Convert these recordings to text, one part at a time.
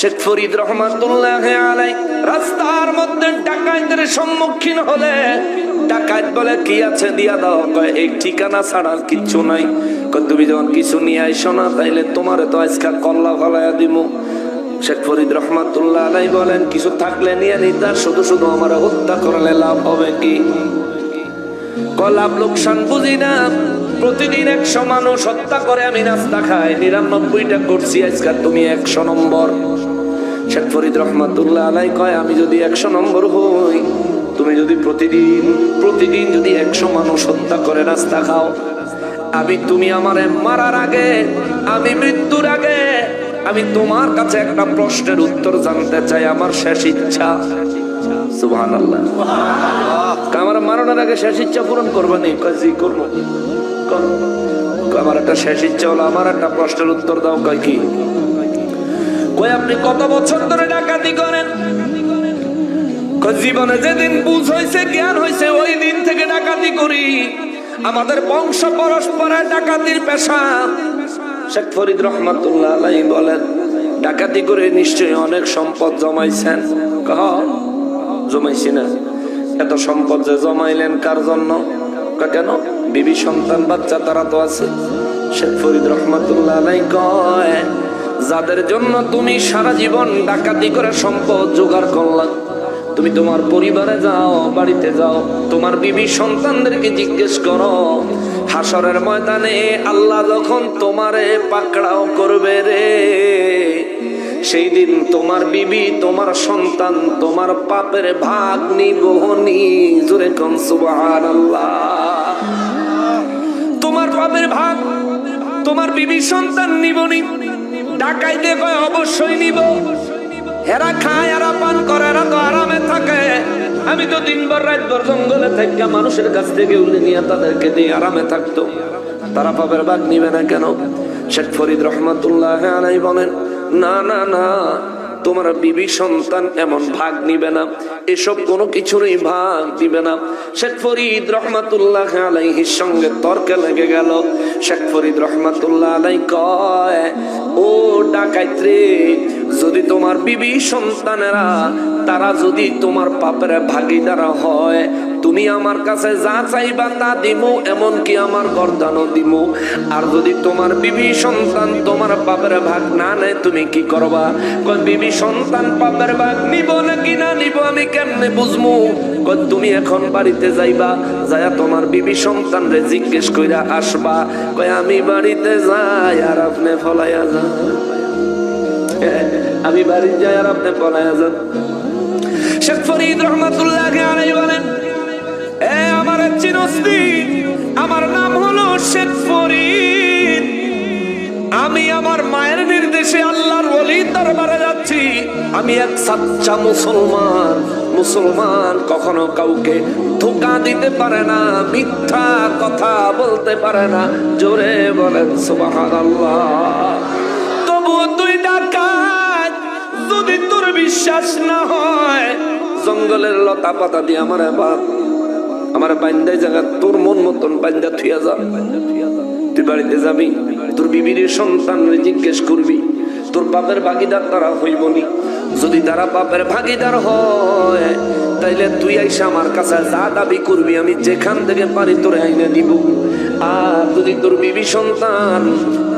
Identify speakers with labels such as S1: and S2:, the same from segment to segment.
S1: শেখ ফরিদ রহমাতুল্লাহ আলাই রাস্তার মধ্যে ডাকাইতের সম্মুখীন হলে ডাকাইত বলে, কি আছে? দিয়া দাও। কয়, এই ঠিকানা ছাড়া কিচ্ছু নাই। তুমি যখন কিছু নিয়ে আইসো না, তাইলে তোমারে তো আজকা কল্লা ফলাইয়া দিব শেখ ফরিদ রহমাতুল্লাহ আলাই বলেন, কিছু থাকলে নিয়ে নিতা শুধু শুধু আমার হত্যা করলে লাভ হবে কি? কলাপ লোকসান বুঝি না। প্রতিদিন একশো মানুষ হত্যা করে আমি নাস্তা খাই। নিরানব্বইটা করছি আজকাল তুমি একশো নম্বর। শেখ ফরিদ রহমাতুল্লাহ আলাই কয় আমি যদি একশো নম্বর হই তুমি যদি প্রতিদিন প্রতিদিন যদি একশো মানুষ হত্যা করে নাস্তা খাও। আমি তুমি আমারে মারার আগে আমি মৃত্যুর আগে আমি তোমার কাছে একটা প্রশ্নের উত্তর জানতে চাই আমার শেষ ইচ্ছা। সুবহান আল্লাহ আমার মারানোর আগে শেষ ইচ্ছা পূরণ করবা নেই কাজী করব। আমার একটা শেষ ইচ্ছা হলো, আমার একটা প্রশ্নের উত্তর দাও, কয় কি? কই আপনি কত বছর ধরে ডাকাতি করেন? জীবনে যেদিন বুঝ হয়েছে, জ্ঞান হয়েছে, ওই দিন থেকে ডাকাতি করি। আমাদের বংশ পরস্পরের ডাকাতির পেশা। শেখ ফরিদ রহমাতুল্লাহ আলাই বলেন, ডাকাতি করে নিশ্চয়ই অনেক সম্পদ জমাইছেন। কহ, জমাইছি না। এত সম্পদ যে জমাইলেন কার জন্য? কেন? বিবি সন্তান, বাচ্চা তারা তো আছে। শেখ ফরিদ রহমাতুল্লাহ আলাই কয়, যাদের জন্য তুমি সারা জীবন ডাকাতি করে সম্পদ জোগাড় করলাম তুমি তোমার পরিবারে যাও, বাড়িতে যাও, তোমার বিবি সন্তানদেরকে জিজ্ঞেস করো হাসরের ময়দানে আল্লাহ যখন তোমারে পাকড়াও করবে রে, সেই দিন তোমার বিবি, তোমার সন্তান, তোমার পাপের ভাগ নিবহনি জোরে কন সুবহানাল্লাহ। তোমার ভাগ। তোমার বিবি সন্তান নিবনি ডাকাইতে কয় অবশ্যই নিব। হেরা খায় এরা পান করে এরা তো আরামে থাকে। আমি তো দিনভর, রাতভর জঙ্গলে থেকে মানুষের কাছ থেকে উলে নিয়ে তাদেরকে দিয়ে আরামে থাকতো তারা পাপের ভাগ নিবে না কেন? শেখ ফরিদ রহমাতুল্লাহ আলাই বলেন, না না না তোমার বিবি সন্তান এমন ভাগ নিবে না। এসব কোনো কিছুরই ভাগ দিবে না। শেখ ফরিদ রহমাতুল্লাহ আলাইহির সঙ্গে তর্কে লেগে গেল। শেখ ফরিদ রহমাতুল্লাহ আলাই কয়, ও ডাকাইত্রে যদি তোমার বিবি সন্তানেরা, তারা যদি তোমার পাপের ভাগিদার হয়, তুমি আমার কাছে যা চাইবা তা দিমু, এমনকি আমার গর্দানও দিমু। আর যদি তোমার বিবি সন্তান তোমার পাপের ভাগ না নেয়, তুমি কি করবা? বিবি সন্তান পাপের ভাগ নিব নাকি না নিব, আমি কেমনে কই তুমি এখন বাড়িতে যাইবা যায়া তোমার বিবি সন্তান রে জিজ্ঞেস কইরা আসবা। কই আমি বাড়িতে যাই, আর আপনি ফলাইয়া যান। আমি বাড়ি যাই আর আপনি পলাইয়া যান শেখ ফরিদ রহমাতুল্লাহ আলাই বলেন, এ আমার চিরস্তি আমার নাম হলো শেখ ফরিদ। আমি আমার মায়ের নির্দেশে আল্লাহর ওলি দরবারে যাচ্ছি। আমি এক সাচ্চা মুসলমান মুসলমান কখনো কাউকে ধোকা দিতে পারে না, মিথ্যা কথা বলতে পারে না। জোরে বলেন, সুবহানাল্লাহ। তবুও তুই ডাকাত যদি তোর বিশ্বাস না হয়, জঙ্গলের লতা পাতা দিয়ে আমার বাপ আমার বান্দায় জায়গা, তোর মন মতন বান্দা থুয়া যা। তুই বাড়িতে যাবি, তোর বিবির সন্তান জিজ্ঞেস করবি, তোর বাপের ভাগিদার তারা হইবনি যদি তারা বাপের ভাগিদার হয়, তাইলে তুই আইসা আমার কাছে যা দাবি করবি, আমি যেখান থেকে পারি তোরে আইনে দিব। আর যদি তোর বিবি সন্তান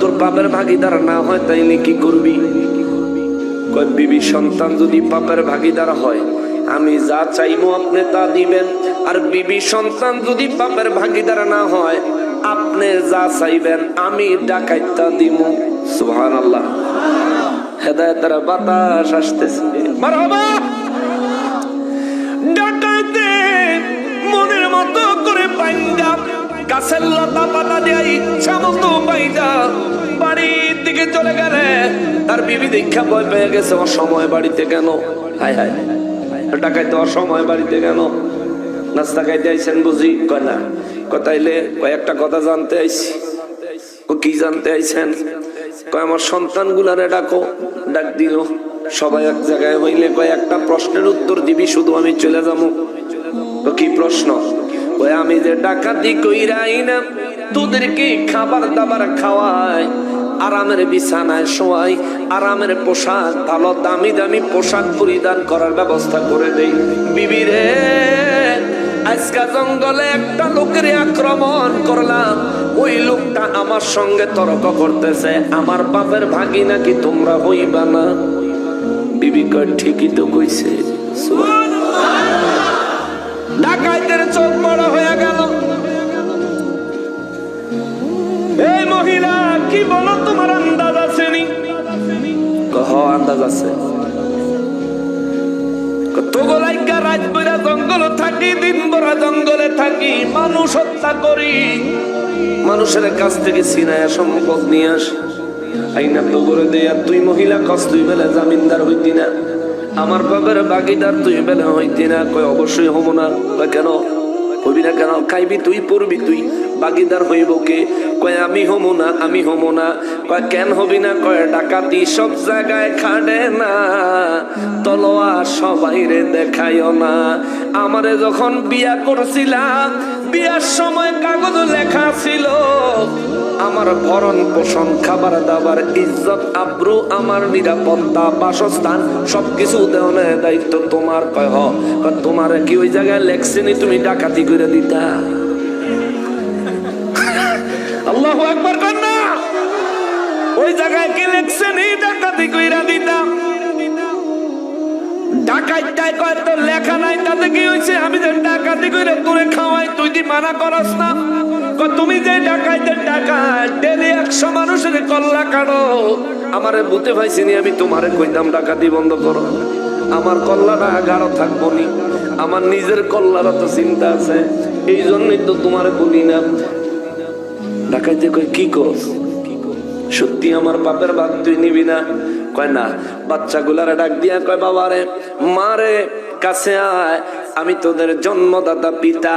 S1: তোর বাপের ভাগিদার না হয়, তাইলে কি করবি? কয়, বিবি, সন্তান যদি পাপের ভাগিদার হয়, আমি যা চাইব আপনি তা দিবেন। আর বিবি, সন্তান যদি পাপের ভাগিদার না হয়, আপনি যা চাইবেন, আমি ডাকাইতা দিব সুহান আল্লাহ হেদায়তের বাতাস আসতেছে। ডাকাইতে মনের মতো করে পাইন্দা, গাছের লতা পাতা দেয়া ইচ্ছা মতো পাইন্দা, বাড়ির দিকে চলে গেলে তার বিবি দীক্ষা ভয় পেয়ে গেছে অসময় বাড়িতে কেন? হায় হায়। ডাকাইতে অসময় বাড়িতে কেন? নাস্তা খাইতে আইছেন বুঝি? কয় না। কথাইলে কয়েকটা কথা জানতে আইছি। ও কি জানতে আইছেন? কয়, আমার সন্তান গুলারে ডাকো। ডাক দিল। সবাই এক জায়গায় হইলে কয়, একটা প্রশ্নের উত্তর দিবি, শুধু আমি চলে যাব। তো কি প্রশ্ন? ওই আমি যে ডাকাতি কইরাই না, তোদেরকে খাবার দাবার খাওয়াই আরামের বিছানায় শোয়াই, আরামের পোশাক, ভালো দামি দামি পোশাক পরিধান করার ব্যবস্থা করে দেই। বিবি রে, আজকা জঙ্গলে একটা লোকের আক্রমণ করলাম। ওই লোকটা আমার সঙ্গে তর্ক করতেছে, আমার বাপের ভাগি নাকি তোমরা হইবা না? বিবি ঠিকই তো কইছে। আন্দাজ আছে? থাকি জঙ্গলে থাকি, মানুষ হত্যা করি। মানুষের কাছ থেকে সম্পদ আইনা তো করে দে তুই মহিলা জামিনদার হইতি না। আমার বাবার বাগিদার তুই বেলা হইতি না। কয়, অবশ্যই হব না। কেন? হবি না কেন? খাইবি তুই, পড়বি তুই। বাগিদার হইব কে? কয়, আমি হমো না, আমি হমো না। কয়, কেন হবি না? কয়, ডাকাতি সব জায়গায় খাড়ে না। তলোয়া সবাই রে দেখাইও না। আমারে যখন বিয়া করছিলাম বিয়ার সময় কাগজ লেখা ছিল। আমার ভরণ পোষণ, খাবার দাবার, ইজ্জত, আব্রু, আমার নিরাপত্তা, বাসস্থান, সবকিছু দেওয়ার দায়িত্ব তোমার, কয় তোমার কি ওই জায়গায় লেখছেনি তুমি ডাকাতি করে দিতা? আল্লাহ একবার ওই জায়গায় কি লেখছেনি ডাকাতি কইরা দিতাম ডাকাইটাই কয় তোর লেখা নাই, তাতে কি হয়েছে? আমি যে ডাকাতি করে তোরে খাওয়াই, তুই দি মানা করস না? তুমি যে ডাকাইতে টাকা, ডেলি একশো মানুষের কল্লা কাটো। আমারে বুতে পাইছিনি আমি তোমারে কইতাম ডাকাতি বন্ধ করো। আমার কল্লাটা গাঢ় থাকব নি। আমার নিজের কল্লারও তো চিন্তা আছে। এই জন্যই তো তোমারে বলি না ডাকাইতে কই কি কস? সত্যি আমার বাপের ভাগ তুই নিবি না। কয় না, বাচ্চাগুলারে ডাক দিয়া কয়, বাবারে, মারে কাছে আয়, আমি তোদের জন্মদাতা পিতা,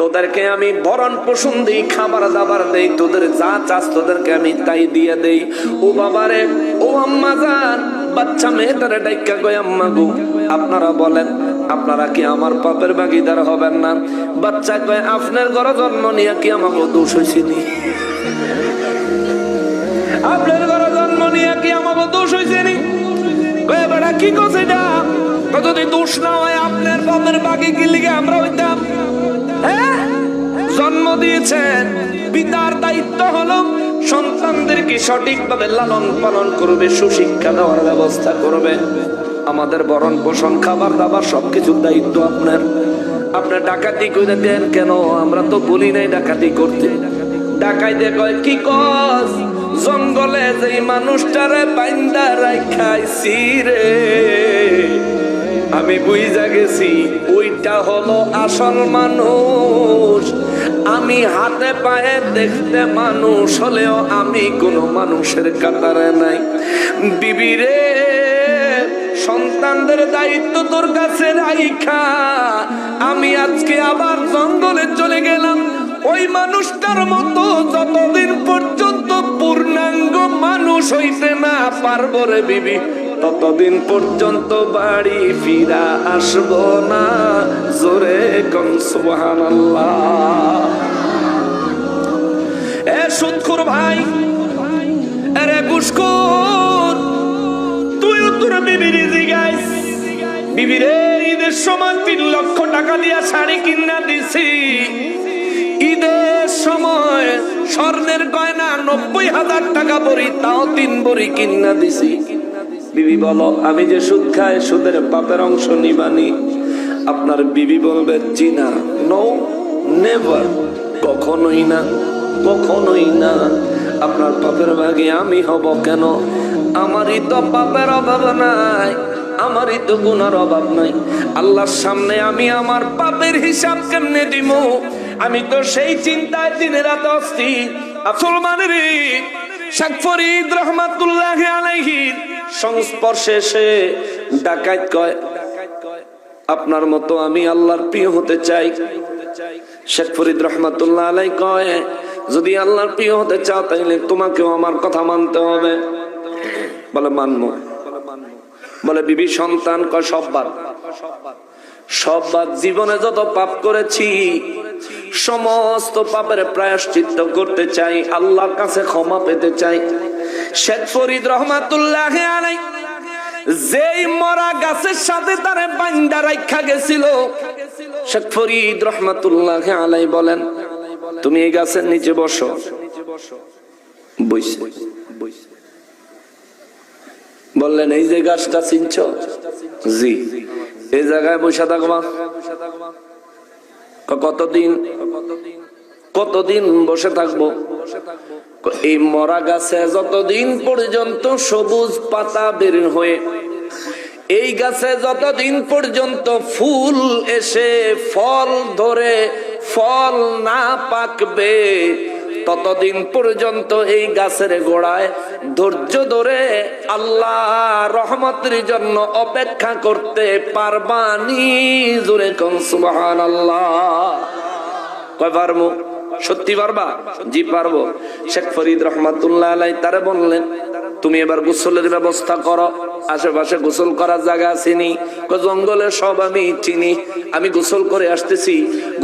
S1: তোদেরকে আমি ভরণ পোষণ দিই, খাবার দাবার দেই, তোদের যা চাস তোদেরকে আমি তাই দিয়ে দেই। ও বাবারে, ও আম্মা যান বাচ্চা মেয়েটারে ডাইকা কয়, আম্মা গো, আপনারা বলেন, আপনারা কি আমার পাপের ভাগিদার হবেন না? বাচ্চা কয়, আপনার ঘরে জন্ম নিয়ে কি আমাকে দোষ হয়েছিল কি করছে এটা? দোষ না হয় আপনার বাপের বাকি আমরা হইতাম? হ্যাঁ? জন্ম দিয়েছেন। পিতার দায়িত্ব হলো সন্তানদেরকে সঠিকভাবে লালন পালন করবে, সুশিক্ষা দেওয়ার ব্যবস্থা করবে। আমাদের বরণ পোষণ, খাবার দাবার সবকিছুর দায়িত্ব আপনার। আপনার ডাকাতি করে দেন কেন? আমরা তো বলি নাই ডাকাতি করতে। ডাকাইতে কয়, কি কস? জঙ্গলে যেই মানুষটারে বাইন্দা রাখাইছি রে, আমি বুঝা গেছি ওইটা হলো আসল মানুষ। আমি হাতে পায়ে দেখতে মানুষ হলেও আমি কোনো মানুষের কাতারে নাই। বিবিরে সন্তানদের দায়িত্ব তোর কাছে রাইখা। আমি আজকে আবার জঙ্গলে চলে গেলাম। ওই মানুষটার মতো যতদিন পূর্ণাঙ্গ মানুষ হইতে না পারব রে বিবি। ততদিন পর্যন্ত বাড়ি ফিরা আসব না। জোরে কম সুবহানাল্লাহ। এ সুৎখুর ভাই আরে গুসকুর তুই তোর বিবির জিগাইস বিবিরে ঈদের সময় তিন লক্ষ টাকা দিয়া শাড়ি কিনা দিছি। ঈদের সময় স্বর্ণের গয়না নব্বই হাজার টাকা বড়ি তাও তিন বড়ি কিনা দিছি। বিবি বলো, আমি যে সুদ খাই, সুদের পাপের অংশ নিবানি আপনার বিবি বলবে, জি না নো নেভার কখনোই না কখনোই না। আপনার পাপের ভাগে আমি হব কেন? আমারই তো পাপের অভাব নাই, আমারই তো গুণার অভাব নাই। আল্লাহর সামনে আমি আমার পাপের হিসাব কেমনে দিব আমি তো সেই চিন্তায় দিনে রাত অস্থির আসল মানে শেখ রহমাতুল্লাহ আলাইহির সংস্পর্শে এসে ডাকাত কয়, আপনার মতো আমি আল্লাহর প্রিয় হতে চাই। শেখ ফরিদ রহমাতুল্লাহ আলাই কয়, যদি আল্লাহর প্রিয় হতে চাও তাইলে তোমাকেও আমার কথা মানতে হবে। বলে, মানবো। বলে, বিবি সন্তান কয় সব বাদ। সব বাদ। জীবনে যত পাপ করেছি সমস্ত পাপের প্রায়শ্চিত্ত করতে চাই, আল্লাহর কাছে ক্ষমা পেতে চাই। শেখ ফরিদ রহমাতুল্লাহ যেই মরা গাছের সাথে তারে বান্দা রাখা গেছিল, শেখ ফরিদ রহমাতুল্লাহ আলাই বলেন, তুমি এই গাছের নিচে বসো। বইছে। বললেন, এই যে গাছটা চিনছ? জি। এই জায়গায় বসে থাকবা। কতদিন? কতদিন বসে থাকব? এই মরা গাছে যতদিন পর্যন্ত সবুজ পাতা বের হয়ে, এই গাছে যতদিন পর্যন্ত ফুল এসে ফল ধরে, ফল না পাকবে ততদিন পর্যন্ত এই গাছের গোড়ায় ধৈর্য ধরে আল্লাহ রহমতের জন্য অপেক্ষা করতে পারবানি জোরে কন সুবাহ আল্লাহ কয় পারব? সত্যি পারবা? জি, পারব। শেখ ফরিদ রহমাতুল্লাহ আলাই তারে বললেন, তুমি এবার গোসলের ব্যবস্থা করো। আশেপাশে গোসল করার জায়গা চিনি। জঙ্গলে সব আমি চিনি। আমি গোসল করে আসতেছি।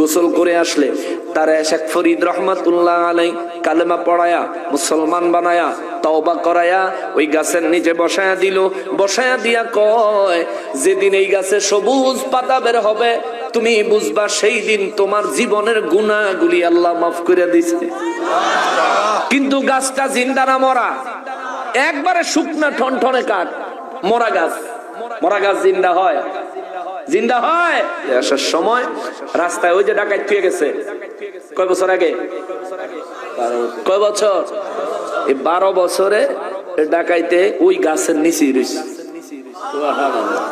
S1: গোসল করে আসলে তারা শেখ ফরিদ রহমাতুল্লাহ আলাই কালেমা পড়ায়া, মুসলমান বানায়া, তওবা করায়া ওই গাছের নিচে বসায়া দিল। বসায়া দিয়া কয়, যেদিন এই গাছে সবুজ পাতা বের হবে তুমি বুঝবা সেই দিন তোমার জীবনের গুণাগুলি আল্লাহ মাফ করে দিছে। কিন্তু গাছটা জিন্দা না মরা? একবারে শুকনা ঠনঠনে কাঠ। মরা গাছ। মরা গাছ জিন্দা হয়। জিন্দা হয়। আসার সময় রাস্তায় ওই যে ডাকাত থুয়ে গেছে। কয় বছর আগে? কয় বছর? এই বারো বছরে ডাকাইতে ওই গাছের নিচে রয়েছে।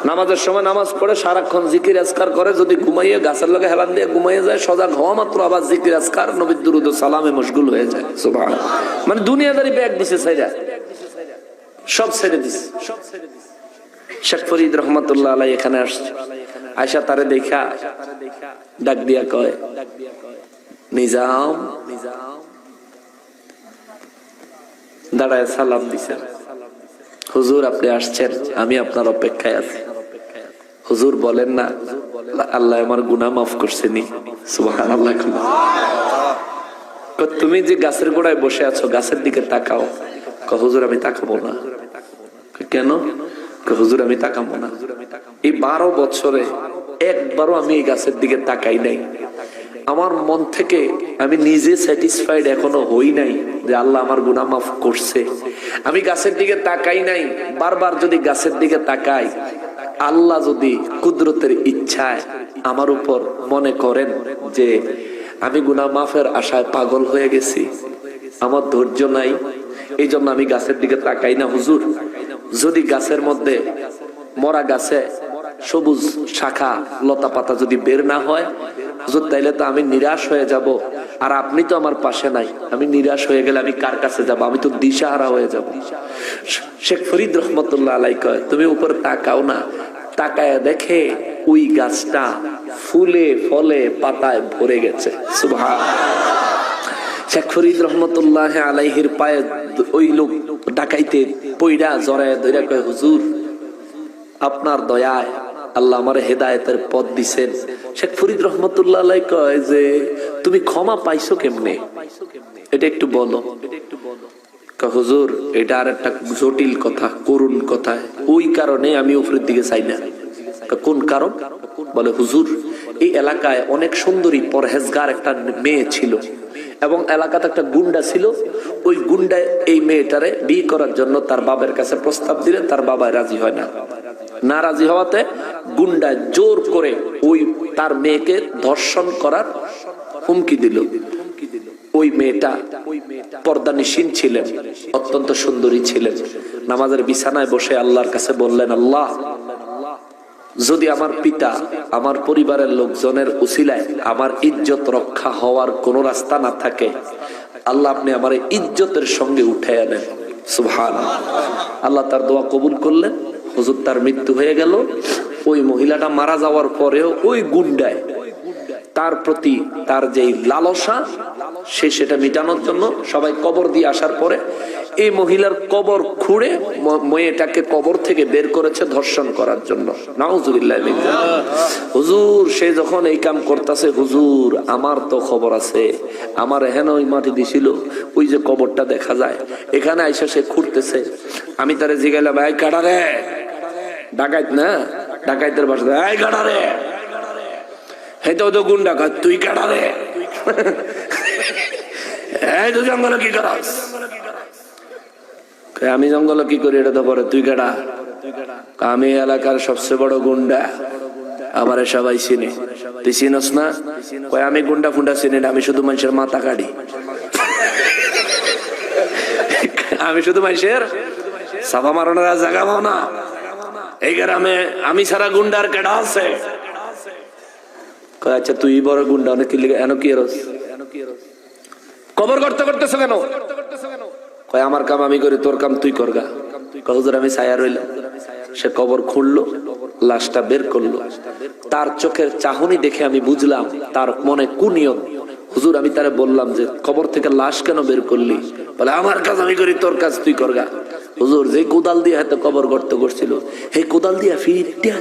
S1: নামাজের সময় নামাজ পড়ে সারাক্ষণ জিকির আজকার করে, যদি ঘুমাইয়ে গাছের লগে হেলান দিয়ে ঘুমাইয়ে যায়, সজাগ হওয়া মাত্র আবার জিকির আজকার, নবীর দুরুদ সালামে মশগুল হয়ে যায়। সুবহান মানে দুনিয়াদারি ব্যাগ দিছে সাইরা। সব ছেড়ে দিছে। শেখ ফরিদ রহমতুল্লাহ আলাই এখানে আসছে। আয়সা তারে দেখা, ডাক দিয়া কয়, নিজাম, দাঁড়ায় সালাম দিছে। হুজুর আপনি আসছেন আমি আপনার অপেক্ষায় আছি। হুজুর বলেন না আল্লাহ আমার গুনাহ মাফ করছেনি কয়, তুমি যে গাছের গোড়ায় বসে আছো গাছের দিকে তাকাও। হুজুর আমি তাকাবো না। কেন? হুজুর আমি তাকাবো না। এই বারো বছরে একবারও আমি এই গাছের দিকে তাকাই নাই। আমার মন থেকে আমি নিজে স্যাটিসফাইড এখনও হই নাই যে আল্লাহ আমার গুনাহ মাফ করছে। আমি গাছের দিকে তাকাই নাই, বারবার যদি গাছের দিকে তাকাই, আল্লাহ যদি কুদরতের ইচ্ছায় আমার উপর মনে করেন যে আমি গুনাহ মাফের আশায় পাগল হয়ে গেছি, আমার ধৈর্য নাই এই জন্য আমি গাছের দিকে তাকাই না হুজুর। যদি গাছের মধ্যে মরা গাছে সবুজ শাখা লতা পাতা যদি বের না হয়, হুজুর, তাইলে তো আমি নিরাশ হয়ে যাব। আর আপনি তো আমার পাশে নাই। আমি নিরাশ হয়ে গেলে আমি কার কাছে যাব? আমি তো দিশাহারা হয়ে যাব। শেখ ফরিদ রহমতুল্লাহ আলাই কয়, তুমি উপর তাকাও না। তাকায় দেখে ওই গাছটা ফুলে, ফলে, পাতায় ভরে গেছে। শেখ ফরিদ রহমতুল্লাহ আলাইহির পায়ে ওই লোক ডাকাইতে পইরা জড়ায় ধইরা কয়, হুজুর, আপনার দয়ায় আল্লাহ আমার হেদায়েতের পথ দিছেন। শেখ ফরিদ রহমতুল্লাহ কয় যে, তুমি ক্ষমা পাইছো কেমনে? এটা একটু বলো। হুজুর, এটা আর একটা জটিল কথা, করুণ কথা। ওই কারণে আমি উপরের দিকে চাই না। কোন কারণ? বলে, হুজুর, এই এলাকায় অনেক সুন্দরী পরহেজগার একটা মেয়ে ছিল এবং এলাকাতে একটা গুন্ডা ছিল। ওই গুন্ডা এই মেয়েটারে বিয়ে করার জন্য তার বাবার কাছে প্রস্তাব দিলে তার বাবা রাজি হয় না। না রাজি হওয়াতে গুন্ডা জোর করে ওই তার মেয়েকে ধর্ষণ করার হুমকি দিল। ওই মেয়েটা পর্দা নিশীন ছিলেন, অত্যন্ত সুন্দরী ছিলেন। নামাজের বিছানায় বসে আল্লাহর কাছে বললেন, আল্লাহ, যদি আমার পিতা আমার পরিবারের লোকজনের উসিলায় আমার ইজ্জত রক্ষা হওয়ার কোনো রাস্তা না থাকে, আল্লাহ আপনি আমার ইজ্জতের সঙ্গে উঠে আনেন সুভান আল্লাহ তার দোয়া কবুল করলেন। হুজুর তার মৃত্যু হয়ে গেল। ওই মহিলাটা মারা যাওয়ার পরেও ওই গুন্ডায় তার প্রতি তার যেই লালসা, সে সেটা মিটানোর জন্য সবাই কবর দিয়ে আসার পরে এই মহিলার কবর খুঁড়ে মেয়েটাকে কবর থেকে বের করেছে ধর্ষণ করার জন্য। হুজুর, সে যখন এই কাম করতেছে, হুজুর, আমার তো খবর আছে। আমার হেন ওই মাটি দিছিল, ওই যে কবরটা দেখা যায়। এখানে আইসা সে খুঁড়তেছে। আমি তারে জিগাইলাম, ভাই, কাটা রে! ডাকাইত না? ডাকাইতের বাসা এই রে! এই তো তো গুন্ডা কয়, তুই কাটা রে! জঙ্গলে কি করাস? আমি জঙ্গলে কি করি এটা তো পরে তুই কাটা। আমি এলাকার সবচেয়ে বড় গুন্ডা আমার সবাই চিনি। তুই চিনস না? কয় আমি গুন্ডা ফুন্ডা চিনি না আমি শুধু মানুষের মাথা কাটি। আমি শুধু মানুষের সাফা মারানোর জায়গা পাও না। এই গ্রামে আমি ছাড়া গুন্ডার কেডা আছে? আচ্ছা তুই বড় গুন্ডা, অনেক এন কি এরস। কবর করতে করতেছে কেন? কয়, আমার কাম আমি করি, তোর কাম তুই করগা হুজুর, আমি ছায়া রইলাম। সে কবর খুললো, লাশটা বের করল। তার চোখের চাহনি দেখে আমি বুঝলাম, তার মনে কুনিয়ত হুজুর, আমি তারে বললাম যে, কবর থেকে লাশ কেন বের করলি? বলে, আমার কাজ আমি করি, তোর কাজ তুই করগা হুজুর, যে কোদাল দিয়ে হয়তো কবর গর্ত করছিল হে কোদাল দিয়া ফিরিয়া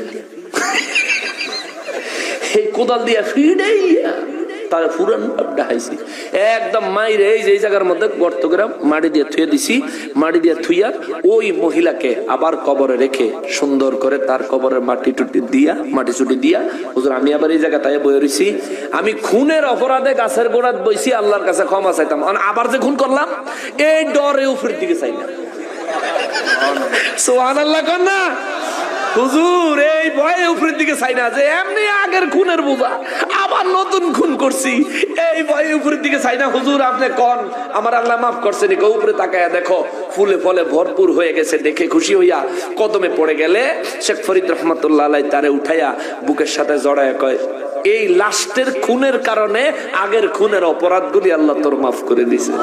S1: এই কোদাল দিয়া ফিডেই তার ফুরান ডাহাইছি একদম মাইরে এই যে জায়গার মধ্যে গর্ত করে মাটি দিয়ে থুয়ে দিছি, মাটি দিয়ে থুইয়া ওই মহিলাকে আবার কবরে রেখে সুন্দর করে তার কবরের মাটি টুটি দিয়া, মাটি চুটি দিয়া, হুজুর, আমি আবার এই জায়গাটায় বয়ে রইছি। আমি খুনের অপরাধে গাছের গোড়াত বইছি, আল্লাহর কাছে ক্ষমা চাইতাম। আবার যে খুন করলাম, এই ডরে উপরের দিকে চাই না সোহান আল্লাহ কর না। হুজুর, এই ভয়ে উপরের দিকে চাই না যে এমনি আগের খুনের বোঝা। আবার নতুন খুন করছি। এই ভয়ে উপরের দিকে চাই না। হুজুর, আপনি কন? আমার আল্লাহ মাফ করছেন কেউ উপরে তাকায় দেখো, ফুলে ফলে ভরপুর হয়ে গেছে, দেখে খুশি হইয়া কদমে পড়ে গেলে, শেখ ফরিদ রহমতুল্লাহ তারে উঠাইয়া বুকের সাথে জড়ায় কয়, এই লাস্টের খুনের কারণে আগের খুনের অপরাধগুলি আল্লাহ তোর মাফ করে দিছে।